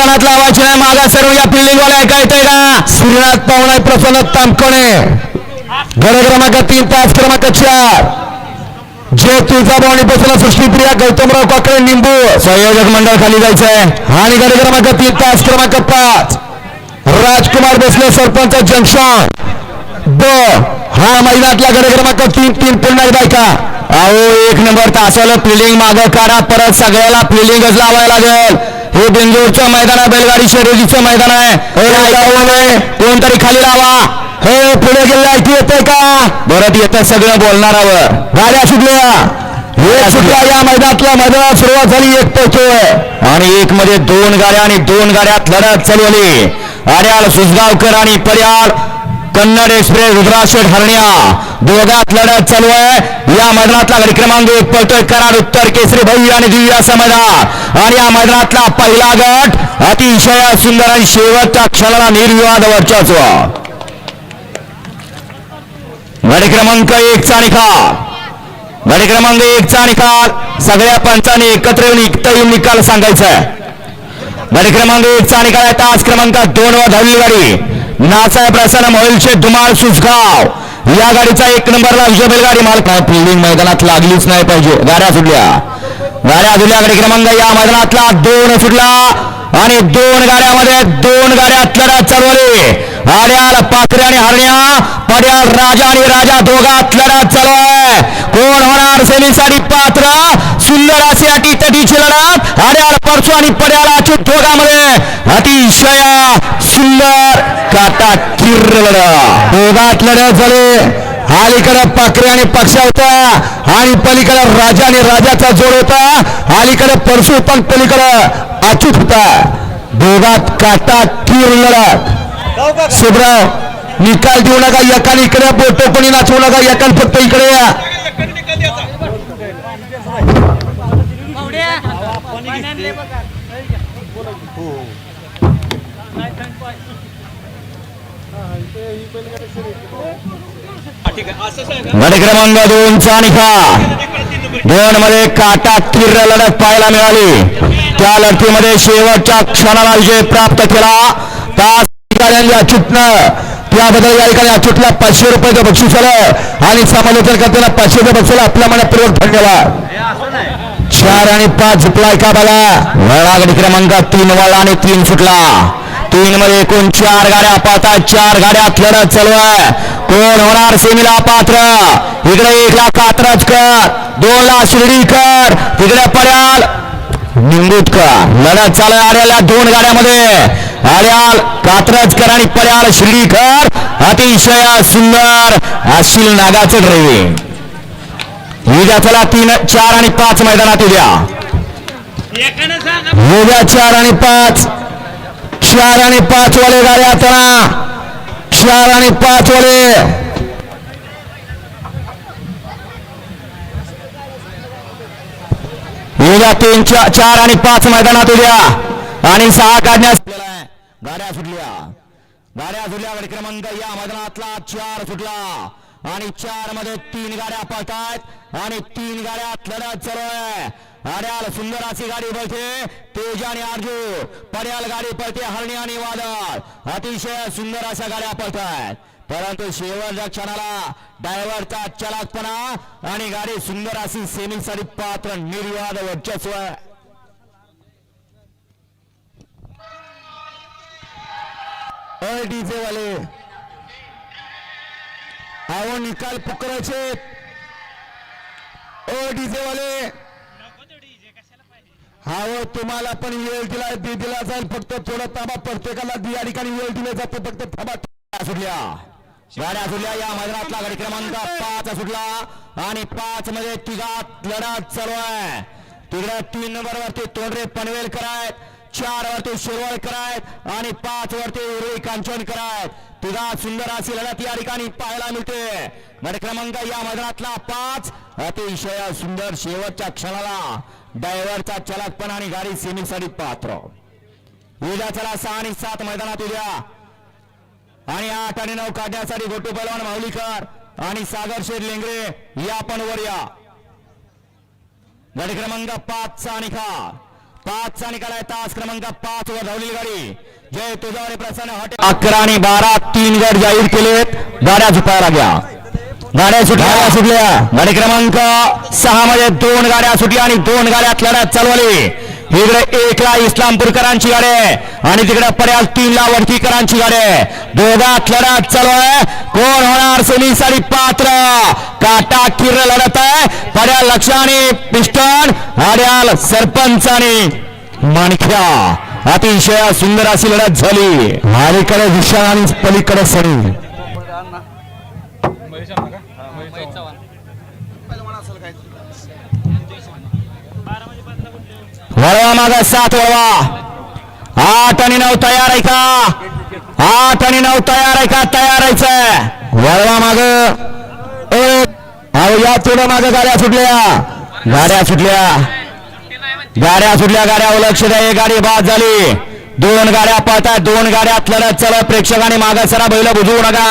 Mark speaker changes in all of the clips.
Speaker 1: मैदानात लावायची नाही मागा सर्व या बिल्डिंगवाला ऐकायचंय का? श्रीनाथ पाहुणा प्रसन्न तामकणे. गड क्रमांक तीन तास क्रमांक चार. जे तुळजाभवानी बसला सृष्टीप्रिया गौतमराव काकडे निंबू. संयोजक मंडळ खाली जायचंय. आणि गड क्रमांक तीन तास क्रमांक पाच. राजकुमार बसले सरपंच जंक्शन. ब. हा मैदानातला गड क्रमांक तीन तीन पुन्हा एकदा ऐका. अहो एक नंबर तासाला फिल्डिंग मागं काढा परत सगळ्याला फिल्डिंगच लावायला लागेल. हे बिंदूरचं मैदान आहे बैलगाडी शर्यतीचं मैदान आहे. हे ऐकावं नाही. कोणतरी खाली लावा. हे पुढे गेले ऐकू येते का? परत येतं सगळं बोलणारावर. गाड्या सुटल्या. सुटल्या. या मैदानातल्या मैदानात सुरुवात झाली एक पोहोचतोय आणि एक मध्ये दोन गाड्या आणि दोन गाड्यात लढत चालवली आड्याल सुसगावकर आणि पर्याळ कन्नड एक्सप्रेस रुद्राशेठ हरण्या. दोघात लढत चालू आहे. या मैदानातला गडी क्रमांक एक पळतोय. कराड उत्तर केसरी भव्य आणि दिव्य असं मैदान. आणि या मैदानातला पहिला गट अतिशय सुंदर आणि शेवटच्या क्षणाला निर्विवाद वर्चस्व गडी क्रमांक एक चा निकाल. गडी क्रमांक एक चा निकाल. सगळ्या पंचांनी एकत्र येऊन एकता येऊन निकाल सांगायचा आहे. गाडी क्रमांक एक चा निकाल आहे. तास क्रमांक दोन वर धावली गाडी नासाहेब प्रसन्न मोहिलचे धुमाळ सुसगाव या गाडीचा एक नंबरला विजय बैलगाडी मालक आहे. फिल्डिंग मैदानात लागलीच नाही पाहिजे. गाड्या सुटल्या. गाड्या सुटल्या. गाडी क्रमांक या मैदानातला. दोन सुटला. आणि दोन गाड्यामध्ये दोन गाड्या लढत चालवली. आड्याल पाखरे आणि हरण्या पड्याल राजा आणि राजा दोघात लढत चालू आहे. कोण होणार? सेमीसाठी पात्र सुंदर अशी अटी तटीची लढत. आड्याल परसू आणि पड्याल अचूक दोघांमध्ये. अतिशय सुंदर काटा किर्र लढत. दोघात लढत झाले अलीकडे पाखरे आणि पक्षा होता आणि पलीकडे राजा आणि राजाचा जोड होता. अलीकडे परशु पण पलीकडे अचूक होता. दोघात काटा किर लढत. सुब्राव निकाल देऊ नका एकाने इकडे बोटो कोणी नाचवू नका एकाने फक्त इकडे या. क्रमांक दोनचा निकाल दोन मध्ये काटा किर्र लढत पाहायला मिळाली. त्या लढतीमध्ये शेवटच्या क्षणाला विजय प्राप्त केला. तास गाड्यांनी अचूटनं त्याबद्दल या ठिकाणी अचूटला पाचशे रुपयाचं बक्षीस आलं. आणि समालोचन करताना रुपये बक्षीस आपल्या मनापूर्वक धन्यवाद. चार आणि पाच झुकला एका बाला? वळागडी क्रमांक तीन वाला आणि तीन सुटला. तीन मध्ये एकूण चार गाड्या पाहतात चार गाड्यात लढत चालू आहे. कोण होणार सेमीला पात्र? इकडे एक लाख कात्रजकर दोन लाख शिर्डीकर तिकडे पड्याल निंबूतकर. लढत चालू आलेल्या दोन गाड्यामध्ये. आड्याल कात्रजकर आणि पड्याल शिर्डीकर अतिशय सुंदर अशील नागाचं ड्रायव्हिंग उद्या चला तीन चार आणि पाच मैदानात उद्या. उद्या चार आणि पाच. चार आणि पाच वाले गाड्या चला चार आणि पाच वाले. उद्या तीन चार आणि पाच मैदानात उद्या. आणि सहा काढण्यास गाड्या सुटल्या. गाड्या सुटल्या गड क्रमांक या मैदानातला चार सुटला. आणि चारमध्ये तीन गाड्या पळतात आणि तीन गाड्या लढत चालू आहे आड्याल सुंदर अशी गाडी पळते तेज आणि अर्जुन पड्याल गाडी पळते हरणी आणि वादळ. अतिशय सुंदर अशा गाड्या पळतायत. परंतु शेवटच्या क्षणाला ड्रायव्हरचा चलाकपणा आणि गाडी सुंदर अशी सेमीसाठी पात्र निर्वाद वर्चस्व आहे अय डीजे वाले। आओ निकाल पुकरायचे ओ डीजे वाले। अहो तुम्हाला पण वेळ दिला दिला जाईल फक्त थोडं थांबा प्रत्येकाला या ठिकाणी वेळ दिला जातो फक्त थांबा. गाड्या सुटल्या गाड्या सुटल्या या मैदानातला गाडी क्रमांक पाच सुटला आणि पाच मध्ये तिघात लढा चालू आहे. तिकडे तीन नंबर वरती तोंडरे पनवेलकर आहेत. चार वरती शिरवळकर आहेत आणि पाच वरती उर्वी कांचनकर आहेत तुझा सुंदर अशी लढत या ठिकाणी पाहायला मिळते. गाडी क्रमांक या मैदानातला पाच. अतिशय सुंदर शेवटच्या क्षणाला डायव्हरचा चलाकपणा आणि गाडी सेमीसाठी पात्र. उद्या चला सहा आणि सात मैदानात उद्या. आणि आठ आणि नऊ काढण्यासाठी गोटू पहलवान माऊलीकर आणि सागर शेर लेंगरे या पण वर या. गट क्रमांक पाच सहा आणि खा. पाचचा निकाल आहे. तास क्रमांक पाच वर धावलेली गाडी. जय तुझावरे प्रसन्न हॉटेल. अकरा आणि बारा तीन गट जाहीर केलेत. गाड्या झुकायला लागल्या. गाड्या सुटल्या. सुटल्या गाडी क्रमांक सहा मध्ये दोन गाड्या सुटल्या आणि दोन गाड्यात लढत चालवली. इकडे एकला इस्लामपूरकरांची गाडी आहे. आणि तिकडे पर्याल तीनला वडकीकरांची गाडी आहे. दोघात लढत चालू आहे. कोण होणार सेमी साडी पात्र? काटा किर लढत आहे. पर्याल लक्ष आणि पिस्टन आड्याल सरपंच आणि माणख्या अतिशय सुंदर अशी लढत झाली. अलीकडे विशाल आणि पलीकडे सनी. वळवा माझा सात वळवा. आठ आणि नऊ तयार आहे का? आठ आणि नऊ तयार आहे का? तयार आहे. वळवा माग. अहो या थोडं माग गाड्या सुटल्या. गाड्या सुटल्या. गाड्या सुटल्या गाड्या लक्ष द्या. एक गाडी बाद झाली. दोन गाड्या पळतात दोन गाड्या लढत चला प्रेक्षकांनी मागा सरा बैल बुजवू नका.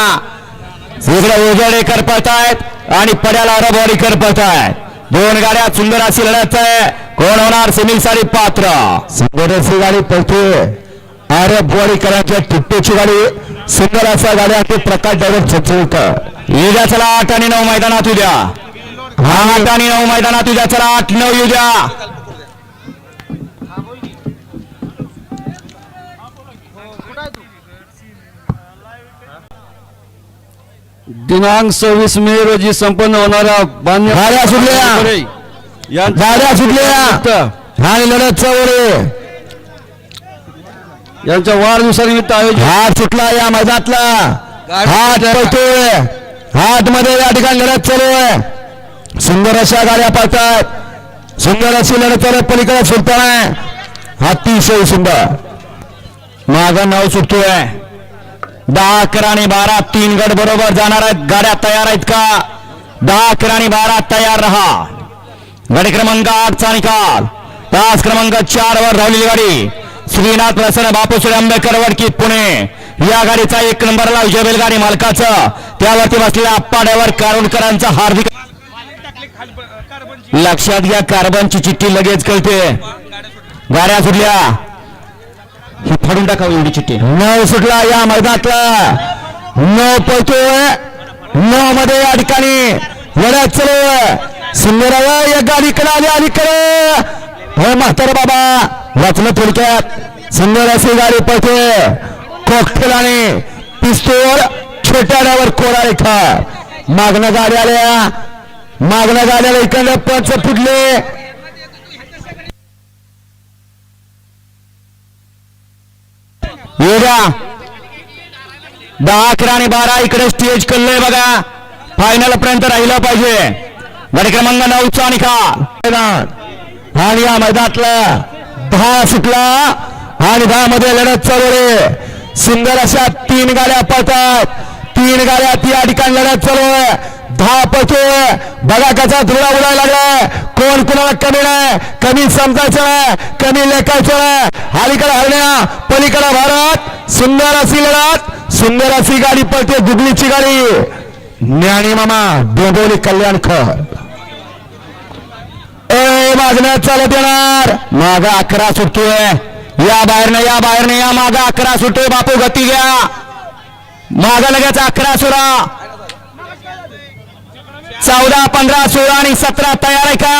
Speaker 1: इकडे उजडेकर पळतायत आणि पड्याला रबवाडीकर पळतायत. दोन गाड्या सुंदर अशी लढत आहे. कोण होणार? सुनील साडी पात्र. सुंदर अशी गाडी पळते अरे बोडीकरांच्या टिप्पेची गाडी. सुंदर असा गाडी आहे प्रकाश ड्रायव्हर चचुळकर उद्या चला आठ आणि नऊ मैदानात उद्या. आठ आणि नऊ मैदानात उद्या चला आठ नऊ उद्या.
Speaker 2: दिनांक सव्वीस मे रोजी संपन्न होणारा
Speaker 1: गाड्या सुटल्या. गाड्या सुटल्या. आणि लढत चवळे
Speaker 2: यांच्या वाढदिवसानिमित्त आयोजित
Speaker 1: हात सुटला या मैदानातला. हात. पळतोय. हात मध्ये या ठिकाणी लढत चालू आहे. सुंदर अशा गाड्या पळतात. सुंदर अशी लढत चालू आहे. पलीकडे सुटताना. अतिशय सुंदर. माग नाव सुटतोय. दहा अकरा आणि बारा तीन गट बरोबर जाणार आहेत. गाड्या तयार आहेत का? दहा अकरा आणि बारा तयार राहा. गाडी क्रमांक आठचा निकाल तास क्रमांक चार वर धावलेली गाडी. श्रीनाथ प्रसन्न बापूसुरे आंबेडकर वडकीत पुणे. या गाडीचा एक नंबरला विजय बैलगाडी मालकाचं. त्यावरती बसलेल्या आप्पा ड्रायव्हर कारुणकरांचा हार्दिक लक्षात घ्या कार्बनची चिठ्ठी लगेच कळते. गाड्या सुटल्या. ही फाडून टाकावी एवढी चिठ्ठी. नऊ सुटला या मैदानातला. नऊ पळतोय. नऊ मध्ये या ठिकाणी लढत चालू आहे. या गाडी कडे आली अलीकडे हो म्हातारा बाबा वाचलं थोडक्यात. सुंदर अशी गाडी पळते. कॉकटेल आणि पिस्तूल छोट्या डावर कोरा रेखा मागणं गाडी आल्या. मागणं गाड्याला इकडे पंच फुटले. येऊया दहा अकरा आणि बारा इकडे स्टेज कल्लय बघा. फायनल पर्यंत राहिलं पाहिजे. गाडी क्रमांक नऊचा निकाल आणि या मैदानातला. दहा सुटला. आणि दहा मध्ये लढत चालू रे सुंदर अशा तीन गाड्या पळतात. तीन गाड्या ती या ठिकाणी लढत चालू आहे. दहा पळतोय बघा कसा धुळा उडायला लागलाय. कोण कोणाला कमी नाही. कमी समजायचं नाही. कमी लेखायचं नाही. अलीकडे हरण्या. पलीकडे भारत. सुंदर अशी लढत. सुंदर अशी गाडी पळते दुबलीची गाडी. ज्ञानी मामा डोंबोली कल्याण खर ए मागण्यात चालत येणार. माग अकरा सुटतोय या बाहेरनं या बाहेरनं या माग अकरा सुटतोय बापू गती घ्या. माग लगेच अकरा सुरा. चौदा पंधरा सोळा आणि सतरा तयार आहे का?